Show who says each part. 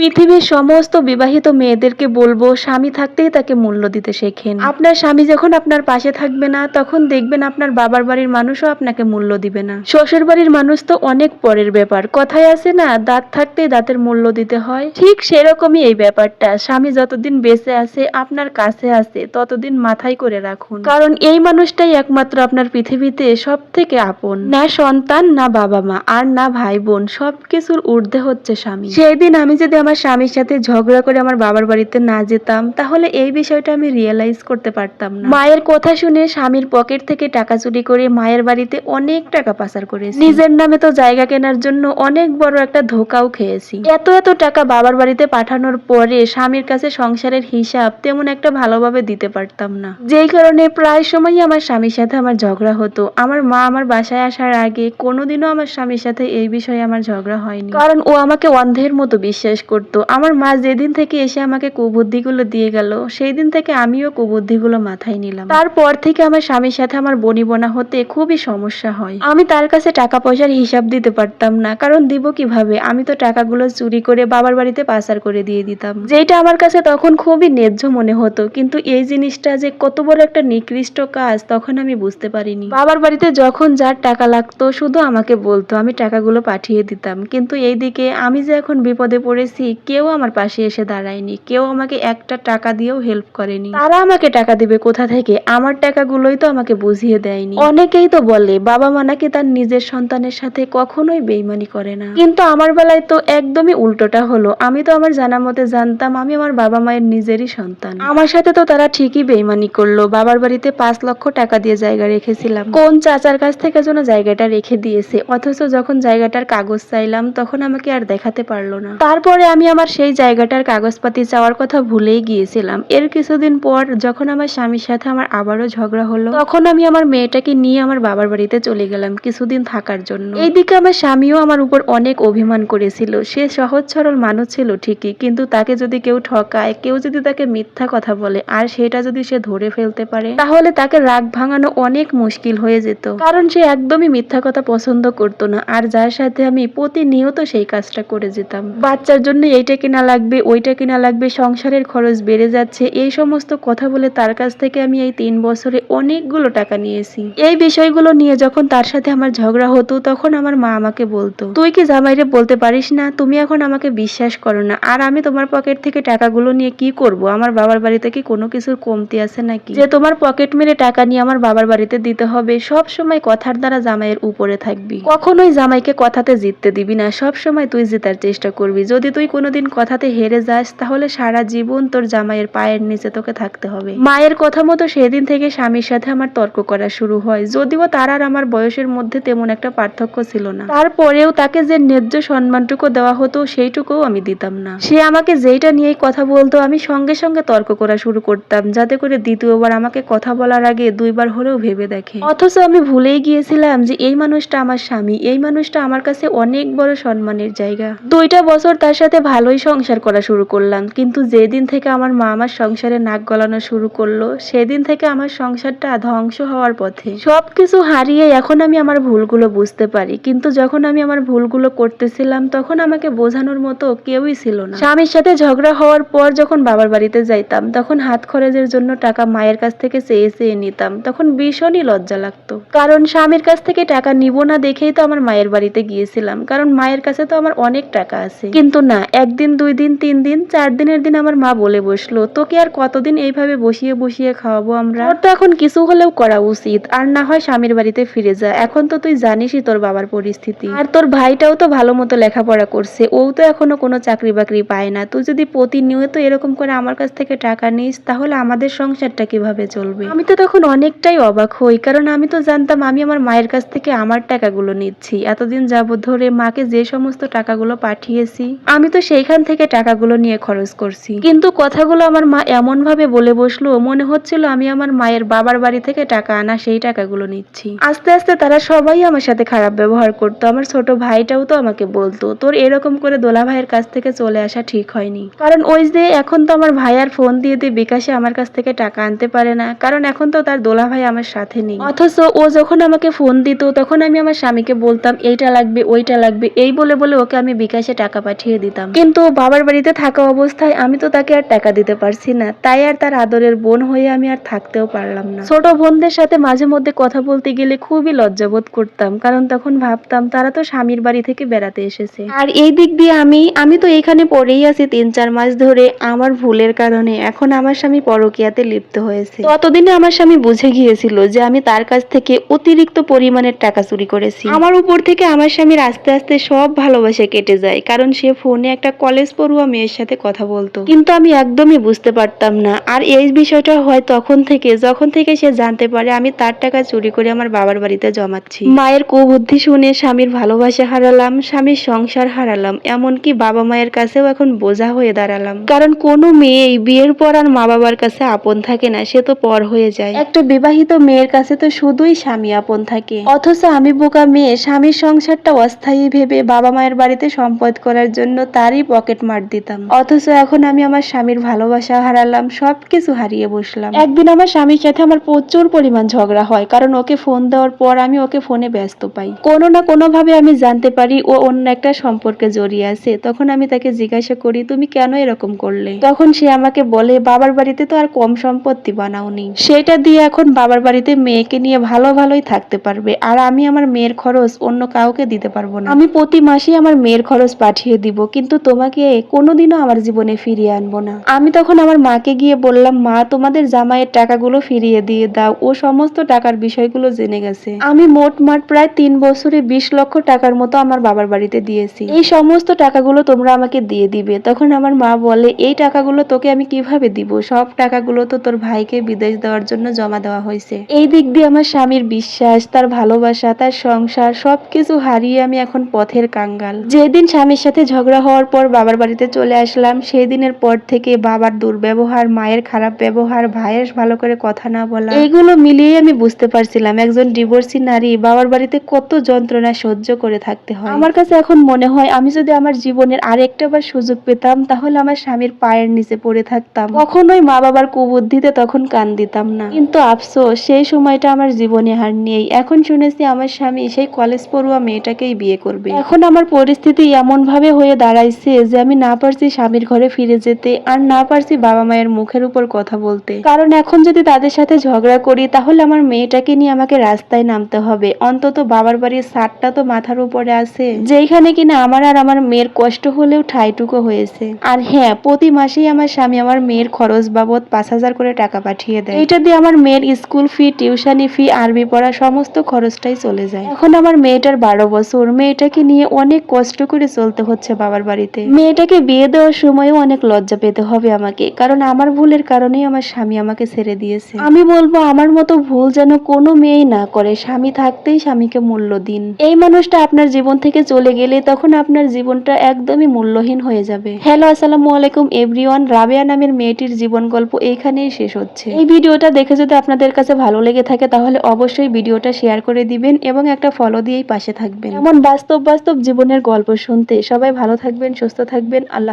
Speaker 1: পৃথিবীর সমস্ত বিবাহিত মেয়েদেরকে বলব, স্বামী থাকতেই তাকে মূল্য দিতে শেখেন। আপনার স্বামী যখন আপনার পাশে থাকবে না, তখন দেখবেন আপনার বাবার বাড়ির মানুষও আপনাকে মূল্য দিবে না। শ্বশুর বাড়ির মানুষ তো অনেক পরের ব্যাপার। কথায় আছে না, দাঁত থাকতেই দাঁতের মূল্য দিতে হয়। ঠিক সেরকমই এই ব্যাপারটা। স্বামী যতদিন বেঁচে আছে, আপনার কাছে আছে, ততদিন মাথায় করে রাখুন। কারণ এই মানুষটাই একমাত্র আপনার পৃথিবীতে সব থেকে আপন। না সন্তান, না বাবা মা, আর না ভাই বোন, সবকিছুর ঊর্ধ্বে হচ্ছে স্বামী। সেই দিন আমি যদি আমার স্বামীর সাথে ঝগড়া করে আমার বাবার বাড়িতে না যেতাম, তাহলে এই বিষয়টা আমি রিয়েলাইজ করতে পারতাম না। মায়ের কথা শুনে স্বামীর পকেট থেকে টাকা চুরি করে মায়ের বাড়িতে অনেক টাকা পাচার করেছি। নিজের নামে তো জায়গা কেনার জন্য অনেক বড় একটা ধোকাও খেয়েছি। এত এত টাকা বাবার বাড়িতে পাঠানোর পরে স্বামীর কাছে সংসারের হিসাব তেমন একটা ভালোভাবে দিতে পারতাম না। যেই কারণে প্রায় সময়ই আমার স্বামীর সাথে আমার ঝগড়া হতো। আমার মা আমার বাসায় আসার আগে কোনোদিনও আমার স্বামীর সাথে এই বিষয়ে আমার ঝগড়া হয়নি। কারণ ও আমাকে অন্ধের মতো বিশ্বাস করতো। আমার মা যেদিন থেকে এসে আমাকে কুবুদ্ধিগুলো দিয়ে গেল সেই দিন থেকে আমিও কুবুদ্ধিগুলো মাথায় নিলাম। তারপর থেকে আমার স্বামীর সাথে আমার বনিবনা হতে খুবই সমস্যা হয়। আমি তার কাছে টাকা পয়সার হিসাব দিতে পারতাম না, কারণ দিব কীভাবে? আমি তো টাকাগুলো চুরি করে বাবার বাড়িতে পাচার করে দিয়ে দিতাম। যেটা আমার কাছে তখন খুবই ন্যায্য মনে হতো, কিন্তু এই জিনিসটা যে কত বড় একটা নিকৃষ্ট কাজ, তখন আমি বুঝতে পারিনি। বাবার বাড়িতে যখন যার টাকা লাগতো, শুধু আমাকে বলতো, আমি টাকাগুলো পাঠিয়ে দিতাম। কিন্তু এইদিকে আমি যে এখন বিপদে পড়েছি কেউ আমার পাশে এসে দাঁড়ায়নি। কেউ আমাকে একটা টাকা দিয়েও হেল্প করেনি। তারা আমাকে টাকা দিবে কোথা থেকে? আমার টাকাগুলোই তো আমাকে বুঝিয়ে দেয়নি। অনেকেই তো বলে বাবা মা নাকি তার নিজের সন্তানের সাথে কখনোই বেইমানি করে না। কিন্তু আমার বেলায় তো একদমই উল্টোটা হলো। আমি তো আমার জানা মতে জানতাম আমি আমার বাবা মায়ের নিজেরই সন্তান। আমার সাথে তো তারা ঠিকই বেইমানি করল। বাবার বাড়িতে পাঁচ লক্ষ টাকা দিয়ে জায়গা রেখেছিলাম। কোন চাচার কাছ থেকে যেন জায়গাটা রেখে দিয়েছে? অথচ যখন জায়গাটার কাগজ চাইলাম তখন আমাকে আর দেখাতে পারল না। তারপরে আমি আমার সেই জায়গাটার কাগজপাতি চাওয়ার কথা ভুলেই গিয়েছিলাম। এর কিছুদিন পর যখন আমার স্বামীর সাথে আমার আবারও ঝগড়া হলো, তখন আমি আমার মেয়েটাকে নিয়ে আমার বাবার বাড়িতে চলে গেলাম কিছুদিন থাকার জন্য। এইদিকে আমার স্বামীও আমার উপর অনেক অভিমান করেছিল। সে সহজ সরল মানুষ ছিল ঠিকই, কিন্তু তাকে যদি কেউ ঠকায়, কেউ যদি তাকে মিথ্যা কথা বলে, আর সেটা যদি সে ধরে ফেলতে পারে, তাহলে তাকে রাগ ভাঙানো অনেক মুশকিল হয়ে যেত। কারণ সে একদমই মিথ্যা কথা পছন্দ করতো না, আর যার সাথে আমি প্রতিনিয়ত সেই কাজটা করে যেতাম। বাচ্চার জন্য এইটা কিনা লাগবে, ওইটা কিনা লাগবে, সংসারের খরচ বেড়ে যাচ্ছে, এই সমস্ত কথা বলে তার কাছ থেকে আমি এই তিন বছরে অনেকগুলো টাকা নিয়েছি। এই বিষয়গুলো নিয়ে যখন তার সাথে আমার ঝগড়া হতো, তখন আমার মা আমাকে বলতো, তুই কি জামাইরে বলতে পারিস না? তুমি এখন আমাকে বিশ্বাস করো না। আর আমি তোমার পকেট থেকে টাকাগুলো নিয়ে কি করব? আমার বাবার বাড়িতে কি কোনো কিছুর কমতি আছে নাকি? যে তোমার পকেট মেরে টাকা নিয়ে আমার বাবার বাড়িতে দিতে হবে, সব সময় কথার দ্বারা জামাইয়ের উপরে থাকবি। কখনোই জামাইকে কথাতে জিততে দিবি না। সব সময় তুই জেতার চেষ্টা করবি। যদি তুই কোনোদিন কথাতে হেরে যাস, তাহলে সারা জীবন তোর জামাইয়ের পায়ের নিচে তোকে থাকতে হবে। মায়ের কথা মতো সেদিন থেকে স্বামীর সাথে আমার তর্ক করা শুরু হয়। যদিও তার আর আমার বয়সের মধ্যে তেমন একটা পার্থক্য ছিল না। তারপরেও তাকে যে ন্যায্য সম্মানটুকু দেওয়া হতো, সেইটুকুও আমি দিতাম না। সে আমাকে যেইটা নিয়েই কথা বলতো, আমি সঙ্গে সঙ্গে তর্ক করা শুরু করতাম, যাতে করে দ্বিতীয়বার আমাকে কথা বলার আগে দুইবার হলেও ভেবে দেখে। অথচ আমি ভুলেই গিয়েছিলাম যে এই মানুষটা আমার স্বামী, এই মানুষটা আমার কাছে অনেক বড় সম্মানের জায়গা। দুইটা বছর তার সাথে ভালোই সংসার করা শুরু করলাম। কিন্তু যেদিন থেকে আমার মা আমার সংসারে নাক গলানো শুরু করল, সেদিন থেকে আমার সংসারটা ধ্বংস হওয়ার পথে। সবকিছু হারিয়ে এখন আমি আমার ভুলগুলো বুঝতে পারি। কিন্তু যখন আমি আমার ভুলগুলো করতেছিলাম, তখন আমাকে বোঝানোর মতো কেউই ছিল না। স্বামীর সাথে ঝগড়া হওয়ার পর যখন বাবার বাড়িতে যাইতাম, তখন হাত খরচের জন্য টাকা মায়ের কাছ থেকে চেয়ে চেয়ে নিতাম। তখন ভীষণই লজ্জা লাগতো। কারণ স্বামীর কাছ থেকে টাকা নিব না দেখেই তো আমার মায়ের বাড়িতে গিয়েছিলাম। কারণ মায়ের কাছে তো আমার অনেক টাকা আছে। কিন্তু না একদিন, দুই দিন, তিন দিন, চার দিনের দিন আমার মা বলে বসল, তোকে আর কতদিন এইভাবে বসিয়ে বসিয়ে খাওয়াবো আমরা? তো এখন কিছু হলেও করা উচিত, আর না হয় স্বামীর বাড়িতে ফিরে যা। এখন তো তুই জানিসই তোর বাবার পরিস্থিতি। আর তোর ভাইটাও তো ভালো মতো লেখাপড়া করছে, ও তো এখনও কোনো চাকরি বাকরি পায় না। তুই যদি প্রতিনিয়ত এরকম করে আমার কাছ থেকে টাকা নিস, তাহলে আমাদের সংসারটা কীভাবে চলবে? আমি তো তখন অনেকটাই অবাক হই, কারণ আমি তো জানতাম আমি আমার মায়ের কাছ থেকে আমার টাকাগুলো নিচ্ছি। এতদিন যাবৎ ধরে মাকে যে সমস্ত টাকাগুলো পাঠিয়েছি, আমি তো সেইখান থেকে টাকাগুলো নিয়ে খরচ করছি। কিন্তু কথাগুলো আমার মা এমন ভাবে বলে বসল, মনে হচ্ছিল আমি আমার মায়ের বাবার বাড়ি থেকে টাকা আনা সেই টাকাগুলো নিচ্ছি। আস্তে আস্তে তারা সবাই আমার সাথে খারাপ ব্যবহার করতো। আমার ছোট ভাইটাও তো আমাকে বলতো, তোর এরকম করে দোলা ভাইয়ের কাছ থেকে চলে আসা ঠিক হয়নি। কারণ ওই যে এখন তো আমার ভাই আর ফোন দিয়ে দিয়ে বিকাশে আমার কাছ থেকে টাকা আনতে পারে না। কারণ এখন তো তার দোলা ভাই আমার সাথে নেই। অথচ ও যখন আমাকে ফোন দিত, তখন আমি আমার স্বামীকে বলতাম, এইটা লাগবে, ওইটা লাগবে। এই বলে বলে ওকে আমি বিকাশে টাকা পাঠিয়ে দিতাম। কিন্তু বাবার বাড়িতে থাকা অবস্থায় আমি তো তাকে আর টাকা দিতে পারছি না। তাই আর তার আদরের বোন হয়ে আমি আর থাকতেও পারলাম না। ছোট বোনদের সাথে মাঝে মধ্যে কথা বলতে গেলে খুবই লজ্জাবোধ করতাম, কারণ তখন ভাবতাম তারা তো স্বামীর বাড়ি থেকে বেড়াতে এসেছে। আর এই দিক দিয়ে আমি আমি তো এখানে পড়েই আছি তিন চার মাস ধরে আমার ভুলের কারণে। এখন আমার স্বামী পরকিয়াতে লিপ্ত হয়েছে। ততদিনে আমার স্বামী বুঝে গিয়েছিল যে আমি তার কাছ থেকে অতিরিক্ত পরিমাণের টাকা চুরি করেছি। আমার উপর থেকে আমার স্বামীর আস্তে আস্তে সব ভালোবাসা কেটে যায়, কারণ সে ফোনে একটা কলেজ পড়ুয়া মেয়ের সাথে কথা বলতো। কিন্তু আমি একদমই বুঝতে পারতাম না। আর এই বিষয়টা হয় তখন থেকে, যখন থেকে সে জানতে পারে আমি তার টাকা চুরি করে আমার বাবার বাড়িতে জমাচ্ছি। মায়ের কুবুদ্ধি শুনে স্বামীর ভালোবাসা হারালাম, স্বামীর সংসার হারালাম, এমনকি বাবা মায়ের কাছেও এখন বোঝা হয়ে দাঁড়ালাম। কারণ কোনো মেয়েই বিয়ের পর আর মা বাবার কাছে আপন থাকে না, সে তো পর হয়ে যায়। একটা বিবাহিত মেয়ের কাছে তো শুধুই স্বামী আপন থাকে। অথচ আমি বোকা মেয়ে, স্বামীর সংসারটা অস্থায়ী ভেবে বাবা মায়ের বাড়িতে সম্পদ করার জন্য তারই পকেট মার দিতাম। অথচ এখন আমি আমার স্বামীর ভালোবাসা হারালাম, সবকিছু হারিয়ে বসলাম। একদিন আমার স্বামীর সাথে আমার প্রচুর পরিমাণ ঝগড়া হয়, কারণ ওকে ফোন দেওয়ার পর আমি ওকে ফোনে ব্যস্ত পাই। কোনো না কোনো ভাবে আমি জানতে পারি ও অন্য একটা সম্পর্কে জড়িয়ে আছে। তখন আমি তাকে জিজ্ঞাসা করি, তুমি কেন এরকম করলে? তখন সে আমাকে বলে, বাবার বাড়িতে তো আর কম সম্পত্তি বানাওনি সেটা দিয়ে এখন বাবার বাড়িতে মেয়েকে নিয়ে ভালো ভালোই থাকতে পারবে। আর আমি আমার মেয়ের খরচ অন্য কাউকে দিতে পারব না। আমি প্রতি মাসে আমার মেয়ের খরচ পাঠিয়ে দিব। কিন্তু তোমাকে কোনোদিনও আমার জীবনে ফিরিয়ে আনব না। আমি তখন আমার মাকে গিয়ে বললাম, মা, তোমাদের জামাইয়ের টাকাগুলো ফিরিয়ে দিয়ে দাও। ও সমস্ত টাকার বিষয়গুলো জেনে গেছে। আমি মোট মাঠ প্রায় তিন বছরে বিশ লক্ষ টাকার মতো আমার বাবার বাড়িতে দিয়েছি। এই সমস্ত টাকাগুলো তোমরা আমাকে দিয়ে দিবে। তখন আমার মা বলে, এই টাকাগুলো তোকে আমি কীভাবে দিব? সব টাকাগুলো তো তোর ভাইকে বিদেশ দেওয়ার জন্য জমা দেওয়া হয়েছে। এই দিক দিয়ে আমার স্বামীর বিশ্বাস, তার ভালোবাসা, তার সংসার, সবকিছু হারিয়ে আমি এখন পথের কাঙ্গাল। যেদিন স্বামীর সাথে ঝগড়া হওয়ার পর বাবার বাড়িতে চলে আসলাম। সেই দিনের পর থেকে বাবার দুর্ব্যবহার, মায়ের খারাপ ব্যবহার, ভাইয়ের ভালো করে কথা না বলা এইগুলো মিলিয়ে আমি বুঝতে পারছিলাম একজন ডিভোর্সি নারী বাবার বাড়িতে কত যন্ত্রণা সহ্য করে থাকতে হয়। আমার কাছে এখন মনে হয় আমি যদি আমার জীবনের আরেকটা বার সুযোগ পেতাম, তাহলে আমার স্বামীর পায়ের নিচে পড়ে থাকতাম। কখনোই মা বাবার কুবুদ্ধিতে তখন কান দিতাম না। কিন্তু আফসোস, সেই সময়টা আমার জীবনে হার নেই। এখন শুনেছি আমার স্বামী সেই কলেজ পড়ুয়া মেয়েটাকেই বিয়ে করবে। এখন আমার পরিস্থিতি এমন ভাবে হয়ে দাঁড়াইছে যে আমি না পারছি স্বামীর ঘরে ফিরে যেতে আর না পারছি বাবা মায়ের মুখের উপর কথা বলতে। কারণ এখন যদি তাদের সাথে ঝগড়া করি, তাহলে আমার মেয়েটাকে নিয়ে আমাকে রাস্তায় নামতে হবে। অন্তত বাবার বাড়ির ছাদটা তো মাথার উপরে আছে। যেখানে কিনা আমার আর আমার মেয়ের কষ্ট হলেও ঠাইটুকু হয়েছে। আর হ্যাঁ প্রতি মাসেই আমার স্বামী আমার মেয়ের খরচ বাবদ পাঁচ হাজার করে টাকা পাঠিয়ে দেয়। এটা দিয়ে আমার মেয়ের স্কুল ফি, টিউশনি ফি, আরবি পড়া সমস্ত খরচটাই চলে যায়। এখন আমার মেয়েটার বারো বছর। মেয়েটাকে নিয়ে অনেক কষ্ট করে চলতে হচ্ছে বাবার বাড়িতে। মেয়েটাকে বিয়ে দেওয়ার সময়ও অনেক লজ্জা পেতে হবে আমাকে কারণ আমার ভুলের কারণেই আমার স্বামী আমাকে ছেড়ে দিয়েছে। আমি বলব আমার মতো ভুল যেন কোনো মেয়েই না করে স্বামী থাকতেই স্বামীকে মূল্য দিন। এই মানুষটা আপনার জীবন থেকে চলে গেলে তখন আপনার জীবনটা একদমই মূল্যহীন হয়ে যাবে। হ্যালো আসসালামু আলাইকুম এভরিওয়ান রাবেয়া নামের মেয়েটির জীবন গল্প এইখানেই শেষ হচ্ছে। এই ভিডিওটা দেখে যদি আপনাদের কাছে ভালো লেগে থাকে তাহলে অবশ্যই ভিডিওটা শেয়ার করে দিবেন এবং একটা ফলো দিয়েই পাশে থাকবেন। এমন বাস্তব বাস্তব জীবনের গল্প শুনতে সবাই ভালো থাকবেন সুস্থ থাকবেন। আল্লাহ